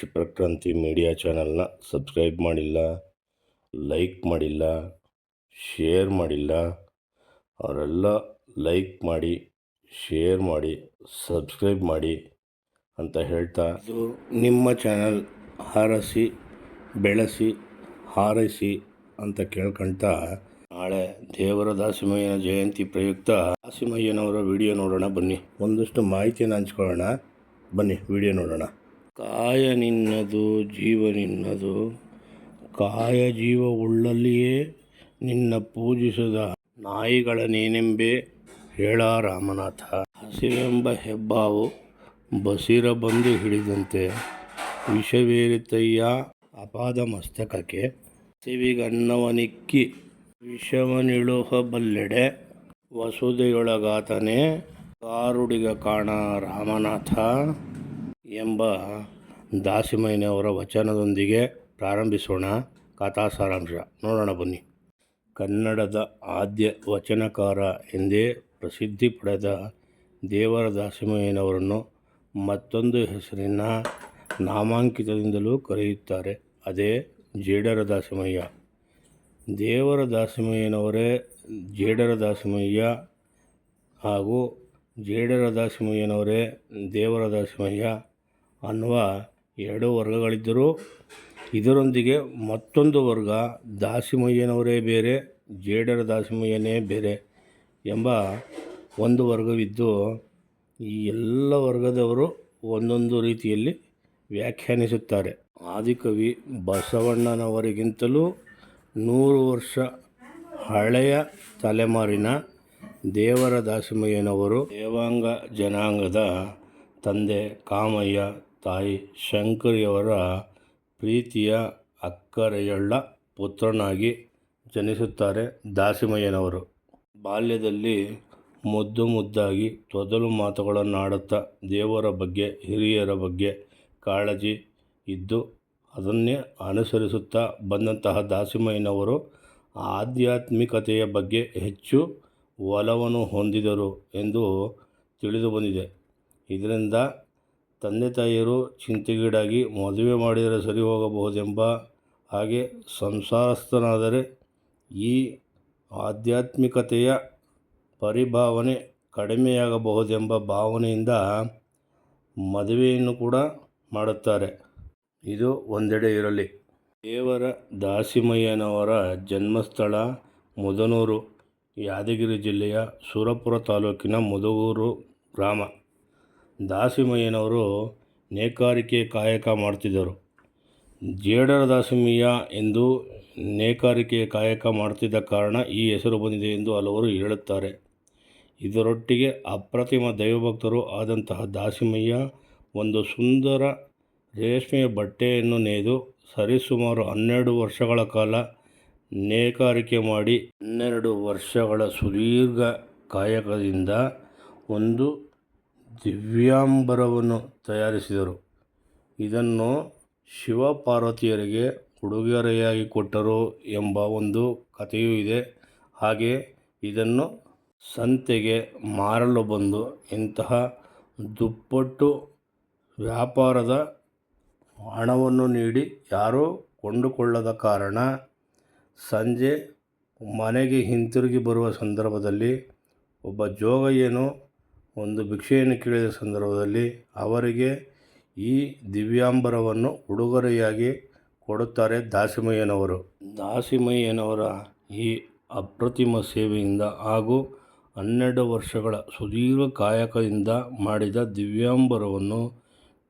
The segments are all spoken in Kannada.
ಕ್ಷಿಪ್ರಕ್ರಾಂತಿ ಮೀಡಿಯಾ ಚಾನಲ್ನ ಸಬ್ಸ್ಕ್ರೈಬ್ ಮಾಡಿಲ್ಲ, ಲೈಕ್ ಮಾಡಿಲ್ಲ, ಶೇರ್ ಮಾಡಿಲ್ಲ, ಅವರೆಲ್ಲ ಲೈಕ್ ಮಾಡಿ, ಶೇರ್ ಮಾಡಿ, ಸಬ್ಸ್ಕ್ರೈಬ್ ಮಾಡಿ ಅಂತ ಹೇಳ್ತಾ ಇದು ನಿಮ್ಮ ಚಾನಲ್ ಹಾರಸಿ, ಬೆಳೆಸಿ, ಹಾರೈಸಿ ಅಂತ ಕೇಳ್ಕೊಳ್ತಾ ನಾಳೆ ದೇವರ ದಾಸಿಮಯ್ಯನ ಜಯಂತಿ ಪ್ರಯುಕ್ತ ದಾಸಿಮಯ್ಯನವರ ವಿಡಿಯೋ ನೋಡೋಣ ಬನ್ನಿ. ಒಂದಷ್ಟು ಮಾಹಿತಿಯನ್ನು ಹಂಚ್ಕೊಳ್ಳೋಣ. ಬನ್ನಿ, ವಿಡಿಯೋ ನೋಡೋಣ. ಕಾಯ ನಿನ್ನದು ಜೀವ ನಿನ್ನದು ಕಾಯ ಜೀವ ಉಳ್ಳಲ್ಲಿಯೇ ನಿನ್ನ ಪೂಜಿಸದ ನಾಯಿಗಳ ನೇನೆಂಬೆ ಹೇಳ ರಾಮನಾಥ. ಹಸಿವೆಂಬ ಹೆಬ್ಬಾವು ಬಸಿರ ಬಂದು ಹಿಡಿದಂತೆ ವಿಷವೇರಿತಯ್ಯ ಅಪಾದ ಮಸ್ತಕಕ್ಕೆ. ಸಿವಿಗನ್ನವನಿಕ್ಕಿ ವಿಷವನಿಳುಹಬಲ್ಲೆಡೆ ವಸುದೆಯೊಳಗಾತನೇ ಕಾರುಡಿಗ ಕಾಣ ರಾಮನಾಥ. ಎಂಬ ದಾಸಿಮಯ್ಯನವರ ವಚನದೊಂದಿಗೆ ಪ್ರಾರಂಭಿಸೋಣ ಕಥಾ ಸಾರಾಂಶ. ನೋಡೋಣ, ಬನ್ನಿ. ಕನ್ನಡದ ಆದ್ಯ ವಚನಕಾರ ಎಂದೇ ಪ್ರಸಿದ್ಧಿ ಪಡೆದ ದೇವರ ದಾಸಿಮಯ್ಯನವರನ್ನು ಮತ್ತೊಂದು ಹೆಸರಿನ ನಾಮಾಂಕಿತದಿಂದಲೂ ಕರೆಯುತ್ತಾರೆ. ಅದೇ ಜೇಡರ ದಾಸಿಮಯ್ಯ. ದೇವರ ದಾಸಿಮಯ್ಯನವರೇ ಜೇಡರ ದಾಸಿಮಯ್ಯ ಹಾಗೂ ಜೇಡರ ದಾಸಿಮಯ್ಯನವರೇ ದೇವರ ದಾಸಿಮಯ್ಯ. ಅನ್ನುವ ಎರಡು ವರ್ಗಗಳಿದ್ದರೂ ಇದರೊಂದಿಗೆ ಮತ್ತೊಂದು ವರ್ಗ ದಾಸಿಮಯ್ಯನವರೇ ಬೇರೆ, ಜೇಡರ ದಾಸಿಮಯ್ಯನೇ ಬೇರೆ ಎಂಬ ಒಂದು ವರ್ಗವಿದ್ದು ಈ ಎಲ್ಲ ವರ್ಗದವರು ಒಂದೊಂದು ರೀತಿಯಲ್ಲಿ ವ್ಯಾಖ್ಯಾನಿಸುತ್ತಾರೆ. ಆದಿಕವಿ ಬಸವಣ್ಣನವರಿಗಿಂತಲೂ ನೂರು ವರ್ಷ ಹಳೆಯ ತಲೆಮಾರಿನ ದೇವರ ದಾಸಿಮಯ್ಯನವರು ದೇವಾಂಗ ಜನಾಂಗದ ತಂದೆ ಕಾಮಯ್ಯ ತಾಯಿ ಶಂಕರಿಯವರ ಪ್ರೀತಿಯ ಅಕ್ಕರೆಯುಳ್ಳ ಪುತ್ರನಾಗಿ ಜನಿಸುತ್ತಾರೆ ದಾಸಿಮಯ್ಯನವರು. ಬಾಲ್ಯದಲ್ಲಿ ಮುದ್ದು ಮುದ್ದಾಗಿ ತೊದಲು ಮಾತುಗಳನ್ನಾಡುತ್ತಾ ದೇವರ ಬಗ್ಗೆ, ಹಿರಿಯರ ಬಗ್ಗೆ ಕಾಳಜಿ ಇದ್ದು ಅದನ್ನೇ ಅನುಸರಿಸುತ್ತಾ ಬಂದಂತಹ ದಾಸಿಮಯ್ಯನವರು ಆಧ್ಯಾತ್ಮಿಕತೆಯ ಬಗ್ಗೆ ಹೆಚ್ಚು ಒಲವನ್ನು ಹೊಂದಿದರು ಎಂದು ತಿಳಿದು ಬಂದಿದೆ ಇದರಿಂದ ತಂದೆ ತಾಯಿಯರು ಚಿಂತೆಗೀಡಾಗಿ ಮದುವೆ ಮಾಡಿದರೆ ಸರಿ ಹೋಗಬಹುದೆಂಬ ಹಾಗೆ ಸಂಸಾರಸ್ಥನಾದರೆ ಈ ಆಧ್ಯಾತ್ಮಿಕತೆಯ ಪರಿಭಾವನೆ ಕಡಿಮೆಯಾಗಬಹುದೆಂಬ ಭಾವನೆಯಿಂದ ಮದುವೆಯನ್ನು ಕೂಡ ಮಾಡುತ್ತಾರೆ. ಇದು ಒಂದೆಡೆ ಇರಲಿ. ದೇವರ ದಾಸಿಮಯ್ಯನವರ ಜನ್ಮಸ್ಥಳ ಮುದನೂರು, ಯಾದಗಿರಿ ಜಿಲ್ಲೆಯ ಸುರಪುರ ತಾಲೂಕಿನ ಮುದಗೂರು ಗ್ರಾಮ. ದಾಸಿಮಯ್ಯನವರು ನೇಕಾರಿಕೆ ಕಾಯಕ ಮಾಡ್ತಿದ್ದರು. ಜೇಡರ ದಾಸಿಮಯ್ಯ ಎಂದು ನೇಕಾರಿಕೆ ಕಾಯಕ ಮಾಡ್ತಿದ್ದ ಕಾರಣ ಈ ಹೆಸರು ಬಂದಿದೆ ಎಂದು ಹಲವರು ಹೇಳುತ್ತಾರೆ. ಇದರೊಟ್ಟಿಗೆ ಅಪ್ರತಿಮ ದೈವಭಕ್ತರು ಆದಂತಹ ದಾಸಿಮಯ್ಯ ಒಂದು ಸುಂದರ ರೇಷ್ಮೆಯ ಬಟ್ಟೆಯನ್ನು ನೇಯ್ದು ಸರಿಸುಮಾರು ಹನ್ನೆರಡು ವರ್ಷಗಳ ಕಾಲ ನೇಕಾರಿಕೆ ಮಾಡಿ ಹನ್ನೆರಡು ವರ್ಷಗಳ ಸುದೀರ್ಘ ಕಾಯಕದಿಂದ ಒಂದು ದಿವ್ಯಾಂಬರವನ್ನು ತಯಾರಿಸಿದರು. ಇದನ್ನು ಶಿವಪಾರ್ವತಿಯರಿಗೆ ಉಡುಗೊರೆಯಾಗಿ ಕೊಟ್ಟರು ಎಂಬ ಒಂದು ಕಥೆಯೂ ಇದೆ. ಹಾಗೆ ಇದನ್ನು ಸಂತೆಗೆ ಮಾರಲು ಬಂದು ಇಂತಹ ದುಪ್ಪಟ್ಟು ವ್ಯಾಪಾರದ ಹಣವನ್ನು ನೀಡಿ ಯಾರೂ ಕೊಂಡುಕೊಳ್ಳದ ಕಾರಣ ಸಂಜೆ ಮನೆಗೆ ಹಿಂತಿರುಗಿ ಬರುವ ಸಂದರ್ಭದಲ್ಲಿ ಒಬ್ಬ ಜೋಗಯ್ಯನು ಒಂದು ಭಿಕ್ಷೆಯನ್ನು ಕೇಳಿದ ಸಂದರ್ಭದಲ್ಲಿ ಅವರಿಗೆ ಈ ದಿವ್ಯಾಂಬರವನ್ನು ಉಡುಗೊರೆಯಾಗಿ ಕೊಡುತ್ತಾರೆ ದಾಸಿಮಯ್ಯನವರು. ದಾಸಿಮಯ್ಯನವರ ಈ ಅಪ್ರತಿಮ ಸೇವೆಯಿಂದ ಹಾಗೂ ಹನ್ನೆರಡು ವರ್ಷಗಳ ಸುದೀರ್ಘ ಕಾಯಕದಿಂದ ಮಾಡಿದ ದಿವ್ಯಾಂಬರವನ್ನು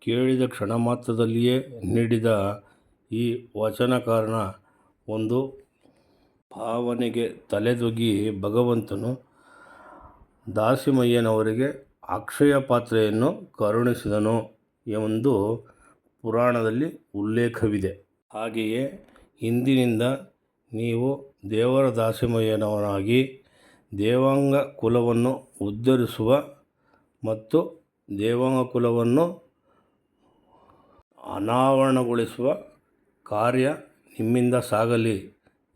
ಕೇಳಿದ ಕ್ಷಣ ಮಾತ್ರದಲ್ಲಿಯೇ ನೀಡಿದ ಈ ವಚನಕಾರನ ಒಂದು ಭಾವನೆಗೆ ತಲೆದೊಗಿ ಭಗವಂತನು ದಾಸಿಮಯ್ಯನವರಿಗೆ ಅಕ್ಷಯ ಪಾತ್ರೆಯನ್ನು ಕರುಣಿಸಿದನು ಎಂದು ಪುರಾಣದಲ್ಲಿ ಉಲ್ಲೇಖವಿದೆ. ಹಾಗೆಯೇ ಇಂದಿನಿಂದ ನೀವು ದೇವರ ದಾಸಿಮಯ್ಯನವನಾಗಿ ದೇವಾಂಗ ಕುಲವನ್ನು ಉದ್ಧರಿಸುವ ಮತ್ತು ದೇವಾಂಗ ಕುಲವನ್ನು ಅನಾವರಣಗೊಳಿಸುವ ಕಾರ್ಯ ನಿಮ್ಮಿಂದ ಸಾಗಲಿ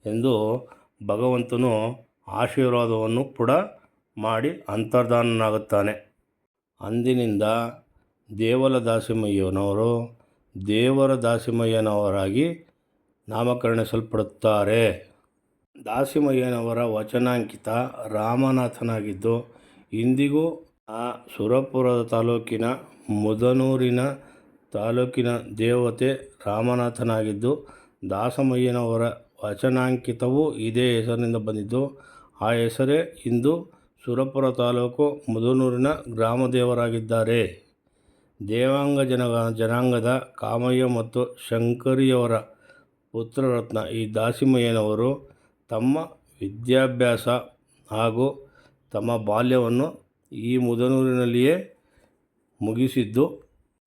ಎಂದು ಭಗವಂತನು ಆಶೀರ್ವಾದವನ್ನು ಕೂಡ ಮಾಡಿ ಅಂತರ್ಧಾನನಾಗುತ್ತಾನೆ ಅಂದಿನಿಂದ ದೇವಲ ದಾಸಿಮಯ್ಯನವರು ದೇವರ ದಾಸಿಮಯ್ಯನವರಾಗಿ ನಾಮಕರಣಿಸಲ್ಪಡುತ್ತಾರೆ. ದಾಸಿಮಯ್ಯನವರ ವಚನಾಂಕಿತ ರಾಮನಾಥನಾಗಿದ್ದು, ಇಂದಿಗೂ ಆ ಸುರಪುರದ ತಾಲೂಕಿನ ಮುದನೂರಿನ ತಾಲೂಕಿನ ದೇವತೆ ರಾಮನಾಥನಾಗಿದ್ದು, ದಾಸಮಯ್ಯನವರ ವಚನಾಂಕಿತವೂ ಇದೇ ಹೆಸರಿನಿಂದ ಬಂದಿದ್ದು, ಆ ಹೆಸರೇ ಇಂದು ಸುರಪುರ ತಾಲೂಕು ಮುದನೂರಿನ ಗ್ರಾಮದೇವರಾಗಿದ್ದಾರೆ. ದೇವಾಂಗ ಜನ ಜನಾಂಗದ ಕಾಮಯ್ಯ ಮತ್ತು ಶಂಕರಿಯವರ ಪುತ್ರರತ್ನ ಈ ದಾಸಿಮಯ್ಯನವರು ತಮ್ಮ ವಿದ್ಯಾಭ್ಯಾಸ ಹಾಗೂ ತಮ್ಮ ಬಾಲ್ಯವನ್ನು ಈ ಮುದನೂರಿನಲ್ಲಿಯೇ ಮುಗಿಸಿದ್ದು,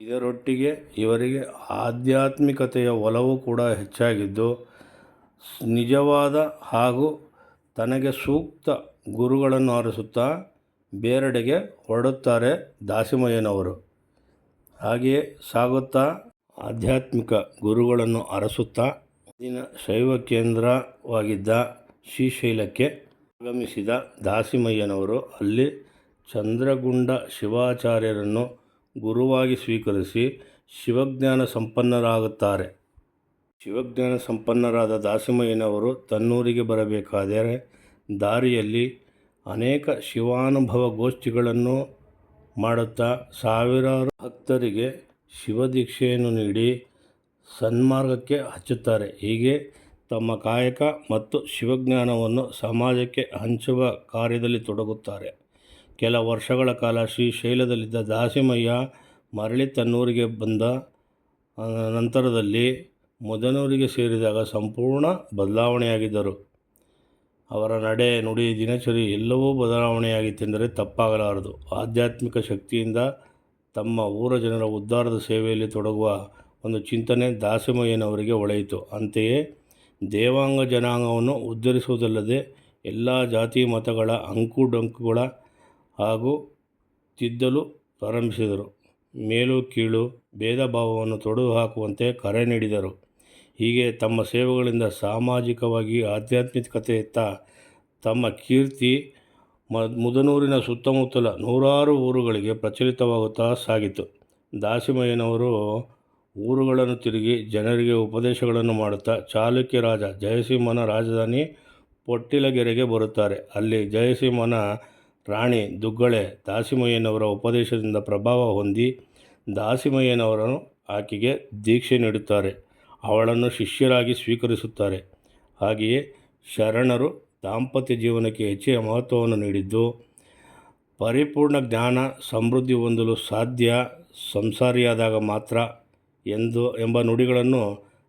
ಇದರೊಟ್ಟಿಗೆ ಇವರಿಗೆ ಆಧ್ಯಾತ್ಮಿಕತೆಯ ಒಲವು ಕೂಡ ಹೆಚ್ಚಾಗಿದ್ದು, ನಿಜವಾದ ಹಾಗೂ ತನಗೆ ಸೂಕ್ತ ಗುರುಗಳನ್ನು ಆರಿಸುತ್ತಾ ಬೇರೆಡೆಗೆ ಹೊರಡುತ್ತಾರೆ ದಾಸಿಮಯ್ಯನವರು. ಹಾಗೆಯೇ ಸಾಗುತ್ತಾ ಆಧ್ಯಾತ್ಮಿಕ ಗುರುಗಳನ್ನು ಅರಸುತ್ತಾ ದಿನ ಶೈವ ಕೇಂದ್ರವಾಗಿದ್ದ ಶ್ರೀಶೈಲಕ್ಕೆ ಆಗಮಿಸಿದ ದಾಸಿಮಯ್ಯನವರು ಅಲ್ಲಿ ಚಂದ್ರಗುಂಡ ಶಿವಾಚಾರ್ಯರನ್ನು ಗುರುವಾಗಿ ಸ್ವೀಕರಿಸಿ ಶಿವಜ್ಞಾನ ಸಂಪನ್ನರಾಗುತ್ತಾರೆ. ಶಿವಜ್ಞಾನ ಸಂಪನ್ನರಾದ ದಾಸಿಮಯ್ಯನವರು ತನ್ನೂರಿಗೆ ಬರಬೇಕಾದರೆ ದಾರಿಯಲ್ಲಿ ಅನೇಕ ಶಿವಾನುಭವ ಗೋಷ್ಠಿಗಳನ್ನು ಮಾಡುತ್ತಾ ಸಾವಿರಾರು ಭಕ್ತರಿಗೆ ಶಿವದೀಕ್ಷೆಯನ್ನು ನೀಡಿ ಸನ್ಮಾರ್ಗಕ್ಕೆ ಹಚ್ಚುತ್ತಾರೆ. ಹೀಗೆ ತಮ್ಮ ಕಾಯಕ ಮತ್ತು ಶಿವಜ್ಞಾನವನ್ನು ಸಮಾಜಕ್ಕೆ ಹಂಚುವ ಕಾರ್ಯದಲ್ಲಿ ತೊಡಗುತ್ತಾರೆ. ಕೆಲ ವರ್ಷಗಳ ಕಾಲ ಶ್ರೀಶೈಲದಲ್ಲಿದ್ದ ದಾಸಿಮಯ್ಯ ಮರಳಿ ತನ್ನೂರಿಗೆ ಬಂದ ನಂತರದಲ್ಲಿ ಮುದನೂರಿಗೆ ಸೇರಿದಾಗ ಸಂಪೂರ್ಣ ಬದಲಾವಣೆಯಾಗಿದ್ದರು. ಅವರ ನಡೆ, ನುಡಿ, ದಿನಚರಿ ಎಲ್ಲವೂ ಬದಲಾವಣೆಯಾಗಿತ್ತೆಂದರೆ ತಪ್ಪಾಗಲಾರದು. ಆಧ್ಯಾತ್ಮಿಕ ಶಕ್ತಿಯಿಂದ ತಮ್ಮ ಊರ ಜನರ ಉದ್ಧಾರದ ಸೇವೆಯಲ್ಲಿ ತೊಡಗುವ ಒಂದು ಚಿಂತನೆ ದಾಸಿಮಯ್ಯನವರಿಗೆ ಒಳೆಯಿತು. ಅಂತೆಯೇ ದೇವಾಂಗ ಜನಾಂಗವನ್ನು ಉದ್ಧರಿಸುವುದಲ್ಲದೆ ಎಲ್ಲ ಜಾತಿ ಮತಗಳ ಅಂಕುಡೊಂಕುಗಳ ಹಾಗೂ ತಿದ್ದಲು ಪ್ರಾರಂಭಿಸಿದರು. ಮೇಲು, ಕೀಳು, ಭೇದ ಭಾವವನ್ನು ತೊಡೆದು ಹಾಕುವಂತೆ ಕರೆ ನೀಡಿದರು. ಹೀಗೆ ತಮ್ಮ ಸೇವೆಗಳಿಂದ ಸಾಮಾಜಿಕವಾಗಿ ಆಧ್ಯಾತ್ಮಿಕತೆಯತ್ತ ತಮ್ಮ ಕೀರ್ತಿ ಮ, ಮುದನೂರಿನ ಸುತ್ತಮುತ್ತಲ ನೂರಾರು ಊರುಗಳಿಗೆ ಪ್ರಚಲಿತವಾಗುತ್ತಾ ಸಾಗಿತು. ದಾಸಿಮಯ್ಯನವರು ಊರುಗಳನ್ನು ತಿರುಗಿ ಜನರಿಗೆ ಉಪದೇಶಗಳನ್ನು ಮಾಡುತ್ತಾ ಚಾಲುಕ್ಯ ರಾಜ ಜಯಸಿಂಹನ ರಾಜಧಾನಿ ಪೊಟ್ಟಿಲಗೆರೆಗೆ ಬರುತ್ತಾರೆ. ಅಲ್ಲಿ ಜಯಸಿಂಹನ ರಾಣಿ ದುಗ್ಗಳೆ ದಾಸಿಮಯ್ಯನವರ ಉಪದೇಶದಿಂದ ಪ್ರಭಾವ ಹೊಂದಿ ದಾಸಿಮಯ್ಯನವರನ್ನು ಆಕೆಗೆ ದೀಕ್ಷೆ ನೀಡುತ್ತಾರೆ. ಅವಳನ್ನು ಶಿಷ್ಯರಾಗಿ ಸ್ವೀಕರಿಸುತ್ತಾರೆ. ಹಾಗೆಯೇ ಶರಣರು ದಾಂಪತ್ಯ ಜೀವನಕ್ಕೆ ಹೆಚ್ಚಿನ ಮಹತ್ವವನ್ನು ನೀಡಿದ್ದು, ಪರಿಪೂರ್ಣ ಜ್ಞಾನ, ಸಮೃದ್ಧಿ ಹೊಂದಲು ಸಾಧ್ಯ ಸಂಸಾರಿಯಾದಾಗ ಮಾತ್ರ ಎಂದು ಎಂಬ ನುಡಿಗಳನ್ನು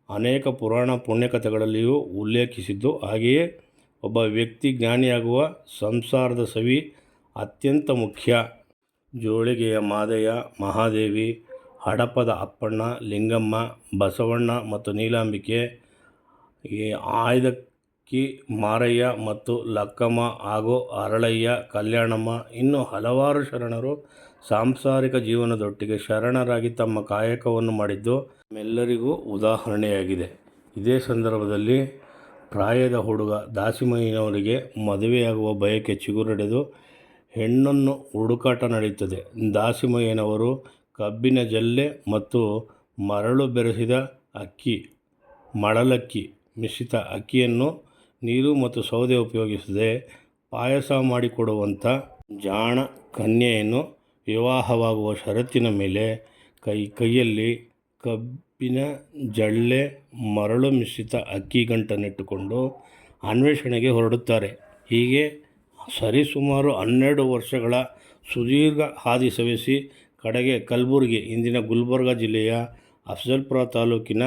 ಅನೇಕ ಪುರಾಣ ಪುಣ್ಯಕಥೆಗಳಲ್ಲಿಯೂ ಉಲ್ಲೇಖಿಸಿದ್ದು, ಹಾಗೆಯೇ ಒಬ್ಬ ವ್ಯಕ್ತಿ ಜ್ಞಾನಿಯಾಗುವ ಸಂಸಾರದ ಸವಿ ಅತ್ಯಂತ ಮುಖ್ಯ ಜೋಳಿಗೆಯ ಮಾದಯ್ಯ ಮಹಾದೇವಿ ಹಡಪದ ಅಪ್ಪಣ್ಣ, ಲಿಂಗಮ್ಮ, ಬಸವಣ್ಣ ಮತ್ತು ನೀಲಾಂಬಿಕೆ, ಈ ಆಯ್ದಕ್ಕಿ ಮಾರಯ್ಯ ಮತ್ತು ಲಕ್ಕಮ್ಮ ಹಾಗೂ ಅರಳಯ್ಯ, ಕಲ್ಯಾಣಮ್ಮ ಇನ್ನೂ ಹಲವಾರು ಶರಣರು ಸಾಂಸಾರಿಕ ಜೀವನದೊಟ್ಟಿಗೆ ಶರಣರಾಗಿ ತಮ್ಮ ಕಾಯಕವನ್ನು ಮಾಡಿದ್ದು ಎಲ್ಲರಿಗೂ ಉದಾಹರಣೆಯಾಗಿದೆ. ಇದೇ ಸಂದರ್ಭದಲ್ಲಿ ಪ್ರಾಯದ ಹುಡುಗ ದಾಸಿಮಯ್ಯನವರಿಗೆ ಮದುವೆಯಾಗುವ ಬಯಕೆ ಚಿಗುರೊಡೆದು ಹೆಣ್ಣನ್ನು ಹುಡುಕಾಟ ನಡೆಯುತ್ತದೆ. ದಾಸಿಮಯ್ಯನವರು ಕಬ್ಬಿನ ಜಲ್ಲೆ ಮತ್ತು ಮರಳು ಬೆರೆಸಿದ ಅಕ್ಕಿ, ಮಳಲಕ್ಕಿ ಮಿಶ್ರಿತ ಅಕ್ಕಿಯನ್ನು ನೀರು ಮತ್ತು ಸೌದೆ ಉಪಯೋಗಿಸದೆ ಪಾಯಸ ಮಾಡಿಕೊಡುವಂಥ ಜಾಣ ಕನ್ಯೆಯನ್ನು ವಿವಾಹವಾಗುವ ಷರತ್ತಿನ ಮೇಲೆ ಕೈ, ಕೈಯಲ್ಲಿ ಕಬ್ಬಿನ ಜಳ್ಳೆ ಮರಳು ಮಿಶ್ರಿತ ಅಕ್ಕಿ ಗಂಟನ್ನಿಟ್ಟುಕೊಂಡು ಅನ್ವೇಷಣೆಗೆ ಹೊರಡುತ್ತಾರೆ. ಹೀಗೆ ಸರಿಸುಮಾರು ಹನ್ನೆರಡು ವರ್ಷಗಳ ಸುದೀರ್ಘ ಹಾದಿ ಸವೆಸಿ ಕಡೆಗೆ ಕಲಬುರಗಿ, ಇಂದಿನ ಗುಲ್ಬರ್ಗ ಜಿಲ್ಲೆಯ ಅಫ್ಜಲ್ಪುರ ತಾಲೂಕಿನ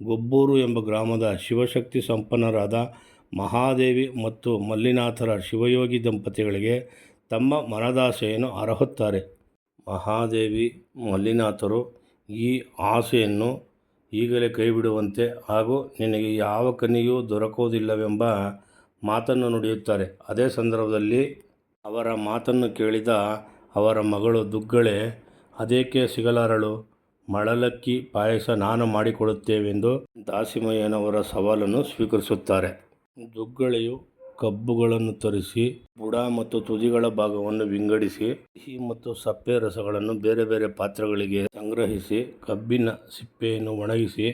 ಗೊಬ್ಬೂರು ಎಂಬ ಗ್ರಾಮದ ಶಿವಶಕ್ತಿ ಸಂಪನ್ನರಾದ ಮಹಾದೇವಿ ಮತ್ತು ಮಲ್ಲಿನಾಥರ ಶಿವಯೋಗಿ ದಂಪತಿಗಳಿಗೆ ತಮ್ಮ ಮನದಾಸೆಯನ್ನು ಅರಹುತ್ತಾರೆ. ಮಹಾದೇವಿ, ಮಲ್ಲಿನಾಥರು ಈ ಆಸೆಯನ್ನು ಈಗಲೇ ಕೈಬಿಡುವಂತೆ ಹಾಗೂ ನಿನಗೆ ಯಾವ ಕನಿಯೂ ದೊರಕುವುದಿಲ್ಲವೆಂಬ ಮಾತನ್ನು ನುಡಿಯುತ್ತಾರೆ. ಅದೇ ಸಂದರ್ಭದಲ್ಲಿ ಅವರ ಮಾತನ್ನು ಕೇಳಿದ ಅವರ ಮಗಳು ದುಗ್ಗಳೆ ಅದೇಕೆ ಸಿಗಲಾರಳು, ಮಳಲಕ್ಕಿ ಪಾಯಸ ನಾನು ಮಾಡಿಕೊಡುತ್ತೇವೆಂದು ದಾಸಿಮಯ್ಯನವರ ಸವಾಲನ್ನು ಸ್ವೀಕರಿಸುತ್ತಾರೆ. ದುಗ್ಗಳೆಯು ಕಬ್ಬುಗಳನ್ನು ತರಿಸಿ, ಬುಡ ಮತ್ತು ತುದಿಗಳ ಭಾಗವನ್ನು ವಿಂಗಡಿಸಿ, ಸಿಹಿ ಮತ್ತು ಸಪ್ಪೆ ರಸಗಳನ್ನು ಬೇರೆ ಬೇರೆ ಪಾತ್ರೆಗಳಿಗೆ ಸಂಗ್ರಹಿಸಿ, ಕಬ್ಬಿನ ಸಿಪ್ಪೆಯನ್ನು ಒಣಗಿಸಿ,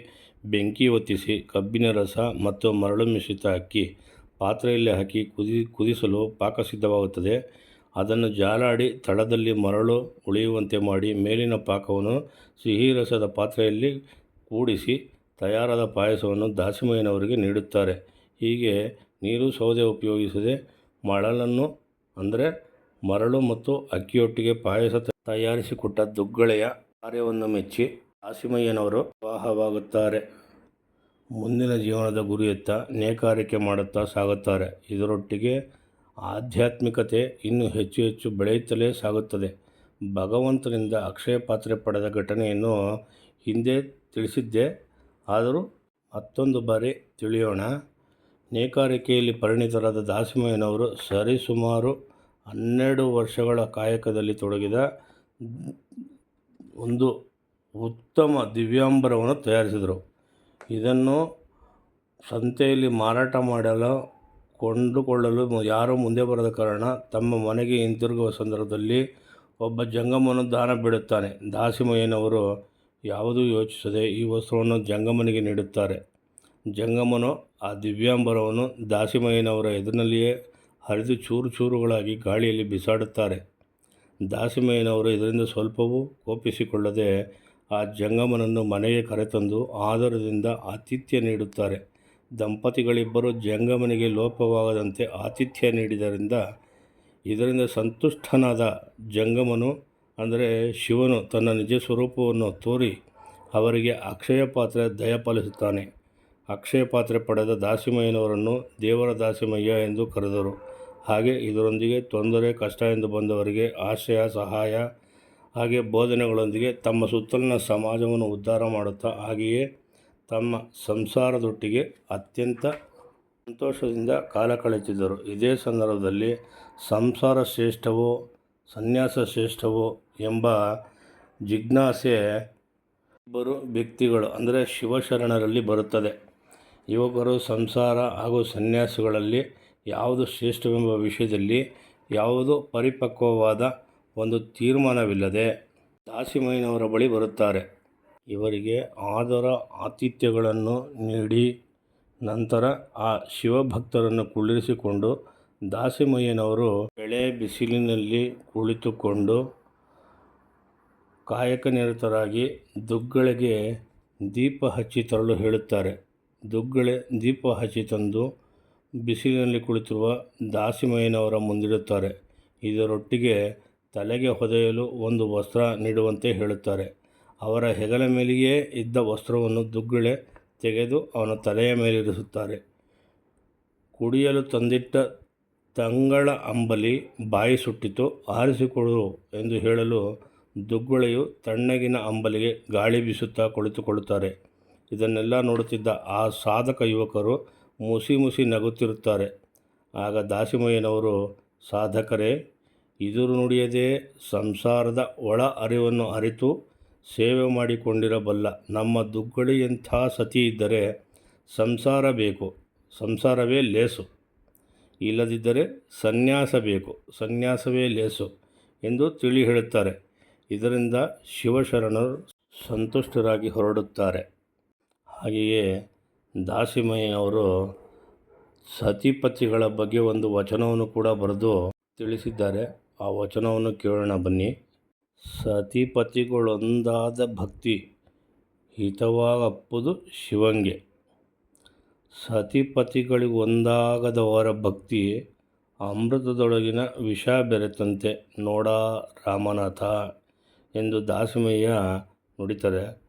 ಬೆಂಕಿ ಹೊತ್ತಿಸಿ ಕಬ್ಬಿನ ರಸ ಮತ್ತು ಮರಳು ಮಿಶ್ರಿತ ಅಕ್ಕಿ ಪಾತ್ರೆಯಲ್ಲಿ ಹಾಕಿ ಕುದಿ ಕುದಿಸಲು ಪಾಕ ಸಿದ್ಧವಾಗುತ್ತದೆ ಅದನ್ನು ಜಾಲಾಡಿ ತಳದಲ್ಲಿ ಮರಳು ಉಳಿಯುವಂತೆ ಮಾಡಿ ಮೇಲಿನ ಪಾಕವನ್ನು ಸಿಹಿ ರಸದ ಪಾತ್ರೆಯಲ್ಲಿ ಕೂಡಿಸಿ ತಯಾರಾದ ಪಾಯಸವನ್ನು ದಾಸಿಮಯ್ಯನವರಿಗೆ ನೀಡುತ್ತಾರೆ. ಹೀಗೆ ನೀರು ಸೌದೆ ಉಪಯೋಗಿಸದೆ ಮರಳನ್ನು ಅಂದರೆ ಮರಳು ಮತ್ತು ಅಕ್ಕಿಯೊಟ್ಟಿಗೆ ಪಾಯಸ ತಯಾರಿಸಿಕೊಟ್ಟ ದುಗ್ಗಳೆಯ ಕಾರ್ಯವನ್ನು ಮೆಚ್ಚಿ ದಾಸಿಮಯ್ಯನವರು ವಿವಾಹವಾಗುತ್ತಾರೆ. ಮುಂದಿನ ಜೀವನದ ಗುರಿಯತ್ತ ನೇಕಾರಿಕೆ ಮಾಡುತ್ತಾ ಸಾಗುತ್ತಾರೆ. ಇದರೊಟ್ಟಿಗೆ ಆಧ್ಯಾತ್ಮಿಕತೆ ಇನ್ನೂ ಹೆಚ್ಚು ಹೆಚ್ಚು ಬೆಳೆಯುತ್ತಲೇ ಸಾಗುತ್ತದೆ. ಭಗವಂತನಿಂದ ಅಕ್ಷಯ ಪಾತ್ರೆ ಪಡೆದ ಘಟನೆಯನ್ನು ಹಿಂದೆ ತಿಳಿಸಿದ್ದೆ. ಆದರೂ ಮತ್ತೊಂದು ಬಾರಿ ತಿಳಿಯೋಣ. ನೇಕಾರಿಕೆಯಲ್ಲಿ ಪರಿಣಿತರಾದ ದಾಸಿಮಯ್ಯನವರು ಸರಿಸುಮಾರು ಹನ್ನೆರಡು ವರ್ಷಗಳ ಕಾಯಕದಲ್ಲಿ ತೊಡಗಿದ ಒಂದು ಉತ್ತಮ ದಿವ್ಯಾಂಬರವನ್ನು ತಯಾರಿಸಿದರು. ಇದನ್ನು ಸಂತೆಯಲ್ಲಿ ಮಾರಾಟ ಮಾಡಲು ಕೊಂಡುಕೊಳ್ಳಲು ಯಾರೂ ಮುಂದೆ ಬರದ ಕಾರಣ ತಮ್ಮ ಮನೆಗೆ ಹಿಂತಿರುಗುವ ಸಂದರ್ಭದಲ್ಲಿ ಒಬ್ಬ ಜಂಗಮನು ದಾನ ಬಿಡುತ್ತಾನೆ. ದಾಸಿಮಯ್ಯನವರು ಯಾವುದೂ ಯೋಚಿಸದೆ ಈ ವಸ್ತ್ರವನ್ನು ಜಂಗಮನಿಗೆ ನೀಡುತ್ತಾರೆ. ಜಂಗಮನು ಆ ದಿವ್ಯಾಂಬರವನ್ನು ದಾಸಿಮಯ್ಯನವರ ಎದುರಿನಲ್ಲಿಯೇ ಹರಿದು ಚೂರು ಚೂರುಗಳಾಗಿ ಗಾಳಿಯಲ್ಲಿ ಬಿಸಾಡುತ್ತಾರೆ. ದಾಸಿಮಯ್ಯನವರು ಇದರಿಂದ ಸ್ವಲ್ಪವೂ ಕೋಪಿಸಿಕೊಳ್ಳದೆ ಆ ಜಂಗಮನನ್ನು ಮನೆಗೆ ಕರೆತಂದು ಆದರದಿಂದ ಆತಿಥ್ಯ ನೀಡುತ್ತಾರೆ. ದಂಪತಿಗಳಿಬ್ಬರು ಜಂಗಮನಿಗೆ ಲೋಪವಾಗದಂತೆ ಆತಿಥ್ಯ ನೀಡಿದ್ದರಿಂದ ಇದರಿಂದ ಸಂತುಷ್ಟನಾದ ಜಂಗಮನು, ಅಂದರೆ ಶಿವನು, ತನ್ನ ನಿಜ ಸ್ವರೂಪವನ್ನು ತೋರಿ ಅವರಿಗೆ ಅಕ್ಷಯ ಪಾತ್ರೆ ದಯಪಾಲಿಸುತ್ತಾನೆ. ಅಕ್ಷಯ ಪಾತ್ರೆ ಪಡೆದ ದಾಸಿಮಯ್ಯನವರನ್ನು ದೇವರ ದಾಸಿಮಯ್ಯ ಎಂದು ಕರೆದರು. ಹಾಗೆ ಇದರೊಂದಿಗೆ ತೊಂದರೆ, ಕಷ್ಟ ಎಂದು ಬಂದವರಿಗೆ ಆಶ್ರಯ, ಸಹಾಯ, ಹಾಗೆ ಬೋಧನೆಗಳೊಂದಿಗೆ ತಮ್ಮ ಸುತ್ತಲಿನ ಸಮಾಜವನ್ನು ಉದ್ಧಾರ ಮಾಡುತ್ತಾ, ಹಾಗೆಯೇ ತಮ್ಮ ಸಂಸಾರದೊಟ್ಟಿಗೆ ಅತ್ಯಂತ ಸಂತೋಷದಿಂದ ಕಾಲ ಕಳೆಯುತ್ತಿದ್ದರು. ಇದೇ ಸಂದರ್ಭದಲ್ಲಿ ಸಂಸಾರ ಶ್ರೇಷ್ಠವೋ, ಸನ್ಯಾಸ ಶ್ರೇಷ್ಠವೋ ಎಂಬ ಜಿಜ್ಞಾಸೆ ಇಬ್ಬರು ವ್ಯಕ್ತಿಗಳು, ಅಂದರೆ ಶಿವಶರಣರಲ್ಲಿ ಬರುತ್ತದೆ. ಯುವಕರು ಸಂಸಾರ ಹಾಗೂ ಸನ್ಯಾಸಗಳಲ್ಲಿ ಯಾವುದು ಶ್ರೇಷ್ಠವೆಂಬ ವಿಷಯದಲ್ಲಿ ಯಾವುದು ಪರಿಪಕ್ವವಾದ ಒಂದು ತೀರ್ಮಾನವಿಲ್ಲದೆ ದಾಸಿಮಯ್ಯನವರ ಬಳಿ ಬರುತ್ತಾರೆ. ಇವರಿಗೆ ಆದರ ಆತಿಥ್ಯಗಳನ್ನು ನೀಡಿ ನಂತರ ಆ ಶಿವಭಕ್ತರನ್ನು ಕುಳ್ಳಿರಿಸಿಕೊಂಡು ದಾಸಿಮಯ್ಯನವರು ಬೆಳೆ ಬಿಸಿಲಿನಲ್ಲಿ ಕುಳಿತುಕೊಂಡು ಕಾಯಕನಿರತರಾಗಿ ದುಗ್ಗಳೆಗೆ ದೀಪ ಹಚ್ಚಿ ತರಲು ಹೇಳುತ್ತಾರೆ. ದುಗ್ಗಳೆ ದೀಪ ಹಚ್ಚಿ ತಂದು ಬಿಸಿಲಿನಲ್ಲಿ ಕುಳಿತಿರುವ ದಾಸಿಮಯ್ಯನವರ ಮುಂದಿಡುತ್ತಾರೆ. ಇದರೊಟ್ಟಿಗೆ ತಲೆಗೆ ಹೊದೆಯಲು ಒಂದು ವಸ್ತ್ರ ನೀಡುವಂತೆ ಹೇಳುತ್ತಾರೆ. ಅವರ ಹೆಗಲ ಮೇಲೆಯೇ ಇದ್ದ ವಸ್ತ್ರವನ್ನು ದುಗ್ಗಳೆ ತೆಗೆದು ಅವನ ತಲೆಯ ಮೇಲಿರಿಸುತ್ತಾರೆ. ಕುಡಿಯಲು ತಂದಿಟ್ಟ ತಂಗಳ ಅಂಬಲಿ ಬಾಯಿ ಸುಟ್ಟಿತು. ಆರಿಸಿಕೊಳ್ಳು ಎಂದು ಹೇಳಲು ದುಗ್ಗಳೆಯು ತಣ್ಣಗಿನ ಅಂಬಲಿಗೆ ಗಾಳಿ ಬೀಸುತ್ತಾ ಕುಳಿತುಕೊಳ್ಳುತ್ತಾರೆ. ಇದನ್ನೆಲ್ಲ ನೋಡುತ್ತಿದ್ದ ಆ ಸಾಧಕ ಯುವಕರು ಮುಸಿ ಮುಸಿ ನಗುತ್ತಿರುತ್ತಾರೆ. ಆಗ ದಾಸಿಮಯ್ಯನವರು, ಸಾಧಕರೇ, ಇದುರು ನುಡಿಯದೇ ಸಂಸಾರದ ಒಳ ಅರಿವನ್ನು ಅರಿತು ಸೇವೆ ಮಾಡಿಕೊಂಡಿರಬಲ್ಲ. ನಮ್ಮ ದುಗ್ಗಳಿಯಂಥ ಸತಿ ಇದ್ದರೆ ಸಂಸಾರ ಬೇಕು, ಸಂಸಾರವೇ ಲೇಸು. ಇಲ್ಲದಿದ್ದರೆ ಸನ್ಯಾಸ ಬೇಕು, ಸನ್ಯಾಸವೇ ಲೇಸು ಎಂದು ತಿಳಿ ಹೇಳುತ್ತಾರೆ. ಇದರಿಂದ ಶಿವಶರಣರು ಸಂತುಷ್ಟರಾಗಿ ಹೊರಡುತ್ತಾರೆ. ಹಾಗೆಯೇ ದಾಸಿಮಯ್ಯನವರು ಸತಿಪತಿಗಳ ಬಗ್ಗೆ ಒಂದು ವಚನವನ್ನು ಕೂಡ ಬರೆದು ತಿಳಿಸಿದ್ದಾರೆ. ಆ ವಚನವನ್ನು ಕೇಳೋಣ ಬನ್ನಿ. ಸತಿಪತಿಗಳೊಂದಾದ ಭಕ್ತಿ ಹಿತವಾಗಪ್ಪದು ಶಿವಂಗೆ. ಸತಿಪತಿಗಳಿಗೊಂದಾಗದವರ ಭಕ್ತಿ ಅಮೃತದೊಳಗಿನ ವಿಷ ಬೆರೆತಂತೆ ನೋಡ ರಾಮನಾಥ ಎಂದು ದಾಸಮಯ್ಯ ನುಡಿತಾರೆ.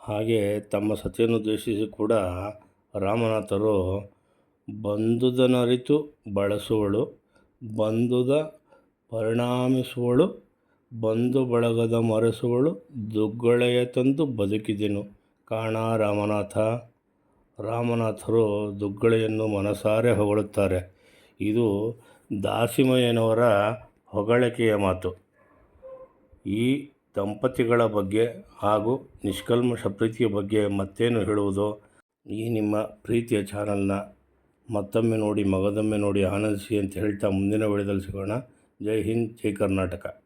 ಹಾಗೆ ತಮ್ಮ ಸತಿಯನ್ನು ದ್ವೇಷಿಸಿ ಕೂಡ ರಾಮನಾಥರು ಬಂದುದನರಿತು ಬಳಸುವಳು, ಬಂದುದ ಪರಿಣಾಮಿಸುವಳು ಬಂಧು ಬಳಗದ ಮರಸುಗಳು ದುಗ್ಗಳೆಯ ತಂದು ಬದುಕಿದೆನು. ಕಾಣ ರಾಮನಾಥ. ರಾಮನಾಥರು ದುಗ್ಗಳೆಯನ್ನು ಮನಸಾರೆ ಹೊಗಳುತ್ತಾರೆ. ಇದು ದಾಸಿಮಯ್ಯನವರ ಹೊಗಳಿಕೆಯ ಮಾತು. ಈ ದಂಪತಿಗಳ ಬಗ್ಗೆ ಹಾಗೂ ನಿಷ್ಕಲ್ಮಶ ಪ್ರೀತಿಯ ಬಗ್ಗೆ ಮತ್ತೇನು ಹೇಳುವುದು? ಈ ನಿಮ್ಮ ಪ್ರೀತಿಯ ಚಾನಲ್ನ ಮತ್ತೊಮ್ಮೆ ನೋಡಿ, ಮಗದೊಮ್ಮೆ ನೋಡಿ ಆನಂದಿಸಿ ಅಂತ ಹೇಳ್ತಾ ಮುಂದಿನ ವೇಳೆದಲ್ಲಿ ಸಿಗೋಣ. ಜೈ ಹಿಂದ್, ಜೈ ಕರ್ನಾಟಕ.